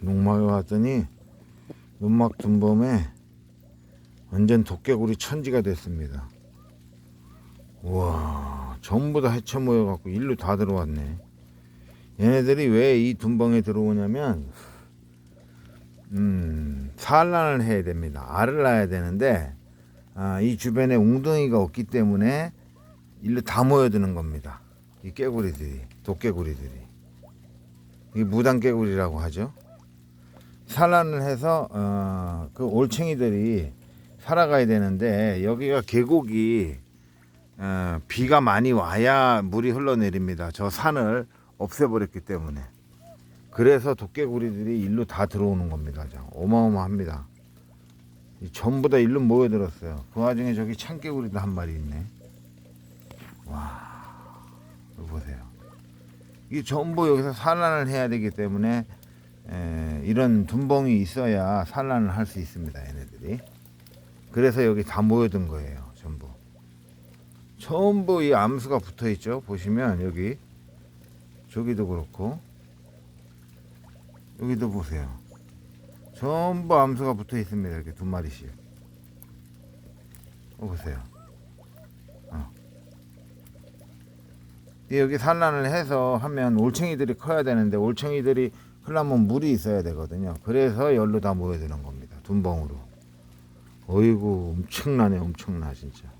농막에 왔더니 연막 둔범에 완전 도깨구리 천지가 됐습니다. 우와, 전부 다 해쳐 모여갖고 일로 다 들어왔네. 얘네들이 왜 이 둔벙에 들어오냐면, 음, 산란을 해야 됩니다. 알을 낳아야 되는데, 아, 이 주변에 웅덩이가 없기 때문에 일로 다 모여드는 겁니다. 이 깨구리들이, 도깨구리들이. 이 무당 깨구리라고 하죠. 산란을 해서 어, 그 올챙이들이 살아가야 되는데 여기가 계곡이 어, 비가 많이 와야 물이 흘러내립니다. 저 산을 없애버렸기 때문에 그래서 도깨구리들이 일로 다 들어오는 겁니다. 자, 어마어마합니다. 이 전부 다 일로 모여들었어요. 그 와중에 저기 참깨구리도 한 마리 있네. 와, 보세요. 이 전부 여기서 산란을 해야 되기 때문에 에, 이런 둔벙이 있어야 산란을 할 수 있습니다. 얘네들이. 그래서 여기 다 모여든 거예요. 전부. 전부 이 암수가 붙어 있죠. 보시면 여기 저기도 그렇고 여기도 보세요. 전부 암수가 붙어 있습니다. 이렇게 두 마리씩. 어, 보세요. 어. 여기 산란을 해서 하면 올챙이들이 커야 되는데 올챙이들이 크려면 물이 있어야 되거든요. 그래서 열로 다 모여드는 겁니다. 둔벙으로. 어이구 엄청나네 엄청나 진짜.